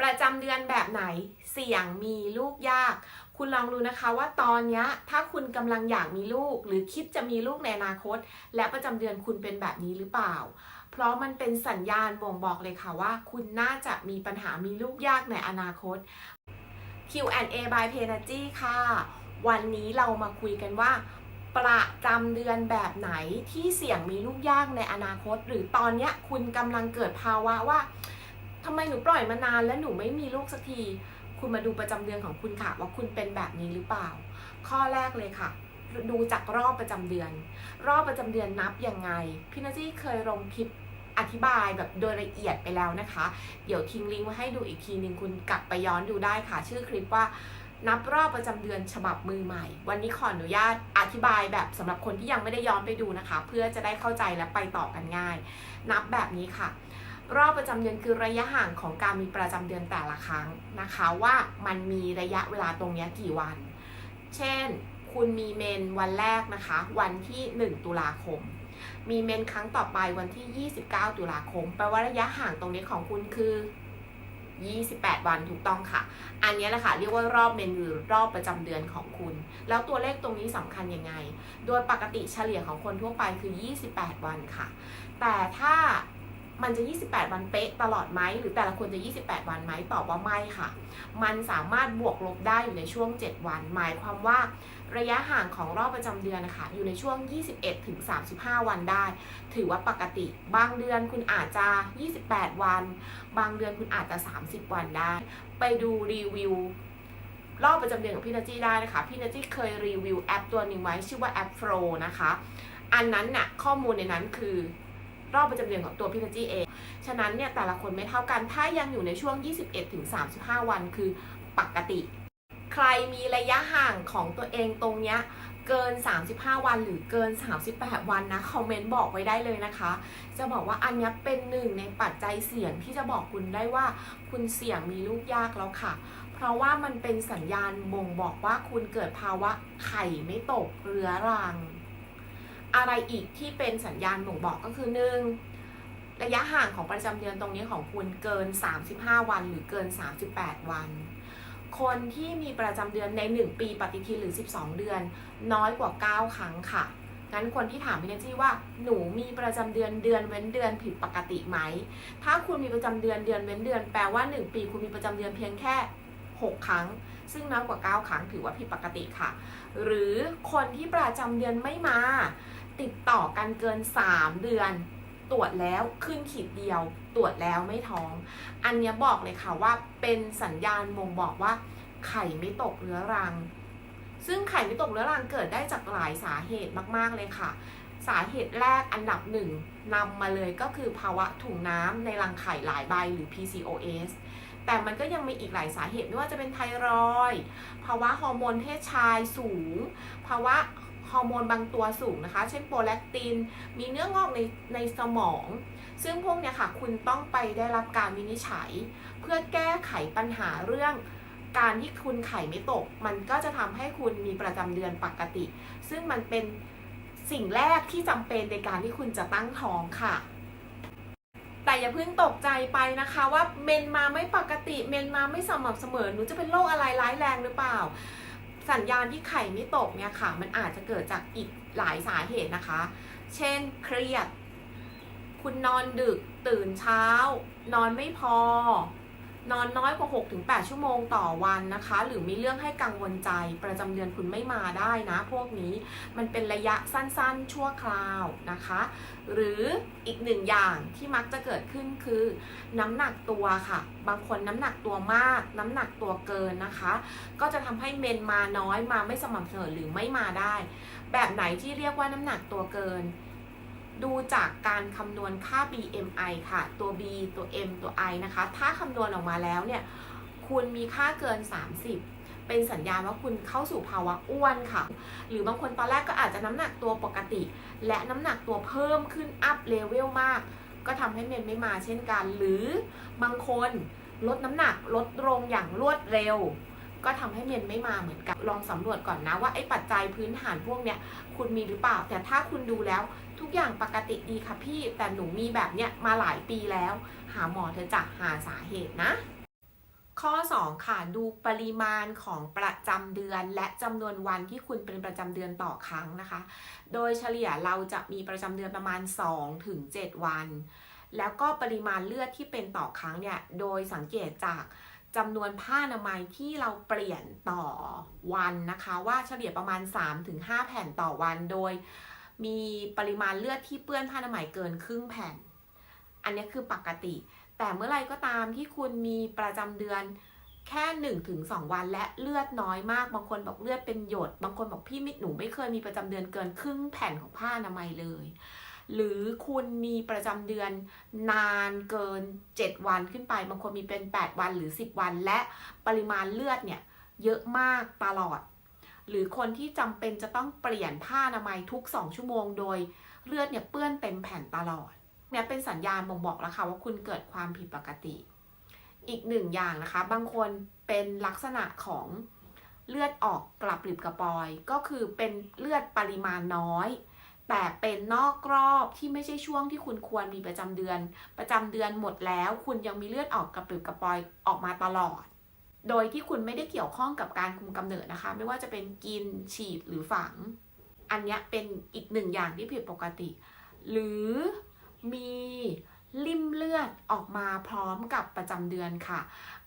ประจำเดือนแบบไหนเสี่ยงมีลูกยาก คุณลองดูนะคะว่าตอนนี้ถ้าคุณกำลังอยากมีลูก หรือคิดจะมีลูกในอนาคต และประจำเดือนคุณเป็นแบบนี้หรือเปล่า เพราะมันเป็นสัญญาณบ่งบอกเลยค่ะว่า คุณน่าจะมีปัญหามีลูกยากในอนาคต Q&A by p e n e r g y ค่ะ วันนี้เรามาคุยกันว่าประจำเดือนแบบไหนที่เสี่ยงมีลูกยากในอนาคต หรือตอนนี้คุณกำลังเกิดภาวะว่า ทำไมหนูปล่อยมานานแล้วหนูไม่มีลูกสักที คุณมาดูประจำเดือนของคุณค่ะ ว่าคุณเป็นแบบนี้หรือเปล่า ข้อแรกเลยค่ะ ดูจากรอบประจำเดือน รอบประจำเดือนนับยังไง พี่นาจี้เคยลงคลิปอธิบายแบบโดยละเอียดไปแล้วนะคะ เดี๋ยวทิ้งลิงก์ไว้ให้ดูอีกทีหนึ่งคุณกลับไปย้อนดูได้ค่ะ ชื่อคลิปว่านับรอบประจำเดือนฉบับมือใหม่ วันนี้ขออนุญาตอธิบายแบบสำหรับคนที่ยังไม่ได้ย้อนไปดูนะคะ เพื่อจะได้เข้าใจและไปต่อกันง่าย นับแบบนี้ค่ะ รอบประจำเดือนคือระยะห่างของการมีประจำเดือนแต่ละครั้งนะคะ ว่ามันมีระยะเวลาตรงนี้กี่วัน เช่น คุณมีเมนวันแรกนะคะ วันที่ 1 ตุลาคม มีเมนครั้งต่อไปวันที่ 29 ตุลาคมแปลว่าระยะห่างตรงนี้ของคุณคือ 28 วันถูกต้องค่ะ อันนี้แหละค่ะเรียกว่ารอบเมนหรือรอบประจำเดือนของคุณ แล้วตัวเลขตรงนี้สำคัญยังไง โดยปกติเฉลี่ยของคนทั่วไปคือ 28 วันค่ะ แต่ถ้า มันจะ 28 วันเป๊ะตลอดไหมหรือแต่ละคนจะ 28 วันไหมตอบว่าไม่ค่ะ มันสามารถบวกลบได้อยู่ในช่วง 7 วัน หมายความว่าระยะห่างของรอบประจำเดือนนะคะอยู่ในช่วง 21ถึง35 วันได้ ถือว่าปกติ บางเดือนคุณอาจจะ 28 วัน บางเดือนคุณอาจจะ 30 วันได้ ไปดูรีวิวรอบประจำเดือนของพี่นาจี้ได้นะคะ พี่นาจี้เคยรีวิวแอปตัวหนึ่งไว้ชื่อว่าแอป Flow นะคะ อันนั้นน่ะข้อมูลในนั้นคือ รอบประจำเดือนของตัวพี่นาจี้เอง ฉะนั้นเนี่ยแต่ละคนไม่เท่ากัน ถ้ายังอยู่ในช่วง 21-35 วันคือปกติ ใครมีระยะห่างของตัวเองตรงเนี้ยเกิน 35 วันหรือเกิน 38 วันนะ คอมเมนต์บอกไว้ได้เลยนะคะ จะบอกว่าอันนี้เป็นหนึ่งในปัจจัยเสี่ยงที่จะบอกคุณได้ว่าคุณเสี่ยงมีลูกยากแล้วค่ะ เพราะว่ามันเป็นสัญญาณบ่งบอกว่าคุณเกิดภาวะไข่ไม่ตกเรื้อรัง อะไรอีกที่เป็นสัญญาณบ่งบอกก็คือหนึ่งระยะห่างของประจำเดือนตรงนี้ของคุณเกิน 35 วัน หรือเกิน 38 วัน คนที่มีประจำเดือนใน 1 ปีปฏิทินหรือ 12 เดือน น้อยกว่า 9 ครั้งค่ะ งั้นคนที่ถามพี่เนจี้ว่าหนูมีประจำเดือนเดือนเว้นเดือนผิดปกติไหม ถ้าคุณมีประจำเดือนเดือนเว้นเดือน แปลว่า 1 ปีคุณมีประจำเดือนเพียงแค่ 6 ครั้ง ซึ่งน้อยกว่า 9 ครั้งถือว่าผิดปกติค่ะ หรือคนที่ประจำเดือนไม่มา ติดต่อกันเกิน 3 เดือน ตรวจแล้วขึ้นขีดเดียว ตรวจแล้วไม่ท้อง อันนี้บอกเลยค่ะว่าเป็นสัญญาณบ่งบอกว่า ไข่ไม่ตกเรื้อรัง ซึ่งไข่ไม่ตกเรื้อรังเกิดได้จากหลายสาเหตุมากๆเลยค่ะ สาเหตุแรกอันดับหนึ่งนำมาเลยก็คือภาวะถุงน้ำในรังไข่หลายใบหรือ PCOS แต่มันก็ยังมีอีกหลายสาเหตุไม่ว่าจะเป็นไทรอย ภาวะฮอร์โมนเพศชายสูง ภาวะ ฮอร์โมนบางตัวสูงนะคะ เช่นโปรแลคติน มีเนื้องอกในในสมอง ซึ่งพวกเนี้ยค่ะคุณต้องไปได้รับการวินิจฉัย เพื่อแก้ไขปัญหาเรื่องการที่คุณไข่ไม่ตก มันก็จะทำให้คุณมีประจำเดือนปกติ ซึ่งมันเป็นสิ่งแรกที่จำเป็นในการที่คุณจะตั้งท้องค่ะ แต่อย่าเพิ่งตกใจไปนะคะ ว่าเมนมาไม่ปกติ เมนมาไม่สม่ำเสมอหนูจะเป็นโรคอะไรร้ายแรงหรือเปล่า สัญญาณที่ไข่ไม่ตกเนี่ยค่ะ มันอาจจะเกิดจากอีกหลายสาเหตุนะคะ เช่นเครียด คุณนอนดึกตื่นเช้า นอนไม่พอ นอนน้อยกว่า 6-8 ชั่วโมงต่อวันนะคะ หรือมีเรื่องให้กังวลใจประจำเดือนคุณไม่มาได้นะ พวกนี้มันเป็นระยะสั้นๆ ชั่วคราวนะคะ หรืออีกหนึ่งอย่างที่มักจะเกิดขึ้นคือ น้ำหนักตัวค่ะ บางคนน้ำหนักตัวมาก น้ำหนักตัวเกินนะคะ ก็จะทำให้เมนมาน้อยมาไม่สม่ำเสมอหรือไม่มาได้ แบบไหนที่เรียกว่าน้ำหนักตัวเกิน ดูจากการคำนวณค่า BMI ค่ะ ตัว B ตัว M ตัว I นะคะ ถ้าคำนวณออกมาแล้วเนี่ย คุณมีค่าเกิน 30เป็นสัญญาณว่าคุณเข้าสู่ภาวะอ้วนค่ะ หรือบางคนตอนแรกก็อาจจะน้ำหนักตัวปกติ และน้ำหนักตัวเพิ่มขึ้นอัพเลเวลมาก ก็ทำให้เมนไม่มาเช่นกัน หรือบางคนลดน้ำหนักลดลงอย่างรวดเร็ว ก็ทำให้เมนไม่มาเหมือนกัน ลองสำรวจก่อนนะว่าไอ้ปัจจัยพื้นฐานพวกเนี้ยคุณมีหรือเปล่า แต่ถ้าคุณดูแล้ว ทุกอย่างปกติดีค่ะพี่ แต่หนูมีแบบเนี้ยมาหลายปีแล้ว หาหมอเธอจะหาสาเหตุนะ ข้อ 2 ค่ะ ดูปริมาณของประจำเดือนและจำนวนวันที่คุณเป็นประจำเดือนต่อครั้งนะคะ โดยเฉลี่ยเราจะมีประจำเดือนประมาณ2ถึง7วัน แล้วก็ปริมาณเลือดที่เป็นต่อครั้งเนี่ย โดยสังเกตจากจำนวนผ้าอนามัยที่เราเปลี่ยนต่อวันนะคะ ว่าเฉลี่ยประมาณ 3-5 แผ่นต่อวันโดย มีปริมาณเลือดที่เปื้อนผ้าอนามัยเกินครึ่งแผ่น อันนี้คือปกติ แต่เมื่อไรก็ตามที่คุณมีประจำเดือนแค่1นถึงสวันและเลือดน้อยมาก บางคนบอกเลือดเป็นหยด บางคนบอกพี่มิดหนูไม่เคยมีประจำเดือนเกินครึ่งแผ่นของผ้าอนามัยเลย หรือคุณมีประจำเดือนนานเกิน 7 วันขึ้นไป บางคนมีเป็น 8 วันหรือ 10 วัน และปริมาณเลือดเนี่ยเยอะมากตลอด หรือคนที่จำเป็นจะต้องเปลี่ยนผ้าอนามัยทุก 2 ชั่วโมง โดยเลือดเนี่ยเปื้อนเต็มแผ่นตลอด เนี่ยเป็นสัญญาณบ่งบอกแล้วค่ะว่าคุณเกิดความผิดปกติ อีกหนึ่งอย่างนะคะ บางคนเป็นลักษณะของเลือดออกกลับปลิบกระปอย ก็คือเป็นเลือดปริมาณน้อย แต่เป็นนอกรอบที่ไม่ใช่ช่วงที่คุณควรมีประจำเดือน ประจำเดือนหมดแล้ว คุณยังมีเลือดออกกระปริบกระปอยออกมาตลอด โดยที่คุณไม่ได้เกี่ยวข้องกับการคุมกำเนิดนะคะ ไม่ว่าจะเป็นกินฉีดหรือฝัง อันนี้เป็นอีกหนึ่งอย่างที่ผิดปกติ หรือมีริ่มเลือดออกมาพร้อมกับประจำเดือนค่ะ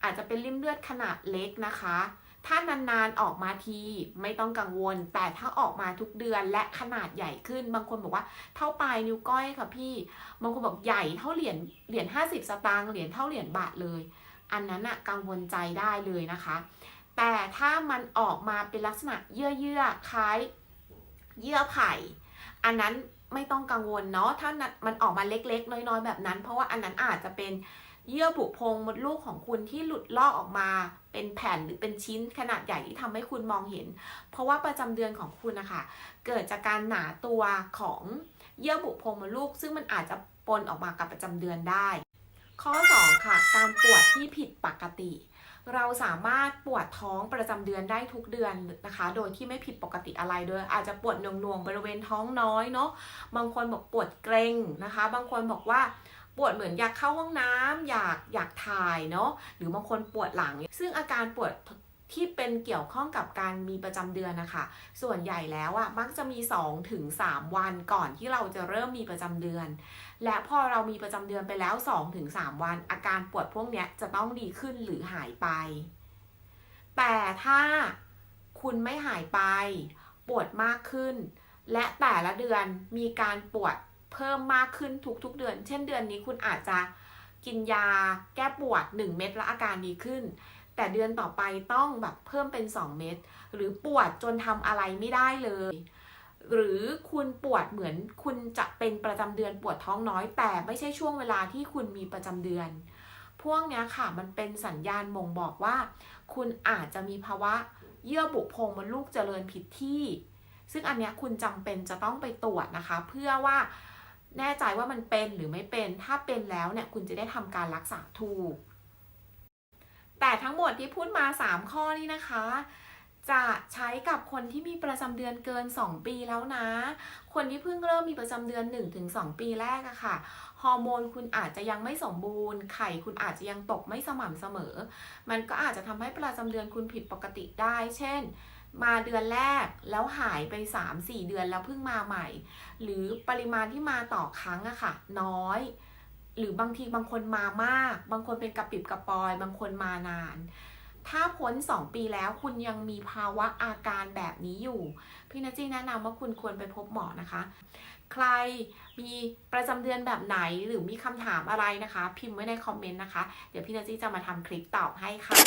อาจจะเป็นริ่มเลือดขนาดเล็กนะคะ ถ้านานๆออกมาทีไม่ต้องกังวล แต่ถ้าออกมาทุกเดือนและขนาดใหญ่ขึ้น บางคนบอกว่าเท่าปลายนิ้วก้อยค่ะพี่ บางคนบอกใหญ่เท่าเหรียญเหรียญ50สตางค์เหรียญเท่าเหรียญบาทเลย อันนั้นอะกังวลใจได้เลยนะคะ แต่ถ้ามันออกมาเป็นลักษณะเยื่อเยื่อคล้ายเยื่อไผ่ อันนั้นไม่ต้องกังวลเนาะ ถ้ามันออกมาเล็กๆ น้อยๆ แบบนั้น เพราะว่าอันนั้นอาจจะเป็นเยื่อบุโพรงมดลูกของคุณที่หลุดลอกออกมาเป็นแผ่นหรือเป็นชิ้นขนาดใหญ่ที่ทำให้คุณมองเห็น เพราะว่าประจำเดือนของคุณนะคะเกิดจากการหนาตัวของเยื่อบุโพรงมดลูก ซึ่งมันอาจจะปนออกมากับประจำเดือนได้ ข้อ 2 ค่ะ การปวดที่ผิดปกติ เราสามารถปวดท้องประจำเดือนได้ทุกเดือนนะคะ โดยที่ไม่ผิดปกติอะไรเลยอาจจะปวดหน่วงๆบริเวณท้องน้อยเนาะบางคนบอกปวดเกร็งนะคะ บางคนบอกว่าปวดเหมือนอยากเข้าห้องน้ำอยากอยากถ่ายเนาะหรือบางคนปวดหลัง ซึ่งอาการปวด ที่เป็นเกี่ยวข้องกับการมีประจำเดือนนะคะ ส่วนใหญ่แล้วอะมักจะมี 2-3ถึงวันก่อนที่เราจะเริ่มมีประจำเดือน และพอเรามีประจำเดือนไปแล้ว 2-3วัน อาการปวดพวกเนี้ยจะต้องดีขึ้นหรือหายไป แต่ถ้าคุณไม่หายไป ปวดมากขึ้น และแต่ละเดือนมีการปวดเพิ่มมากขึ้นทุกๆเดือน เช่นเดือนนี้คุณอาจจะกินยาแก้ปวด 1 เม็ดแล้วอาการดีขึ้น แต่เดือนต่อไปต้องแบบเพิ่มเป็น 2 เม็ดหรือปวดจนทำอะไรไม่ได้เลย หรือคุณปวดเหมือนคุณจะเป็นประจำเดือนปวดท้องน้อย แต่ไม่ใช่ช่วงเวลาที่คุณมีประจำเดือน พวกนี้ค่ะมันเป็นสัญญาณบ่งบอกว่า คุณอาจจะมีภาวะเยื่อบุโพรงมดลูกเจริญผิดที่ ซึ่งอันนี้คุณจำเป็นจะต้องไปตรวจนะคะ เพื่อว่าแน่ใจว่ามันเป็นหรือไม่เป็น ถ้าเป็นแล้วเนี่ยคุณจะได้ทำการรักษาถูก แต่ทั้งหมดที่พูดมา 3 ข้อนี้นะคะ จะใช้กับคนที่มีประจำเดือนเกิน 2 ปีแล้วนะ คนที่เพิ่งเริ่มมีประจำเดือน 1-2 ปีแรกอะค่ะ ฮอร์โมนคุณอาจจะยังไม่สมบูรณ์ ไข่คุณอาจจะยังตกไม่สม่ำเสมอ มันก็อาจจะทำให้ประจำเดือนคุณผิดปกติได้ เช่นมาเดือนแรกแล้วหายไป 3-4 เดือนแล้วเพิ่งมาใหม่ หรือปริมาณที่มาต่อครั้งอะค่ะ น้อย หรือบางทีบางคนมามาก บางคนเป็นกระปิบกระปอย บางคนมานาน ถ้าพ้น 2 ปีแล้วคุณยังมีภาวะอาการแบบนี้อยู่ พี่นัจี้แนะนำว่าคุณควรไปพบหมอนะคะ ใครมีประจำเดือนแบบไหนหรือมีคำถามอะไรนะคะ พิมพ์ไว้ในคอมเมนต์นะคะ เดี๋ยวพี่นัจี้จะมาทำคลิปตอบให้ค่ะ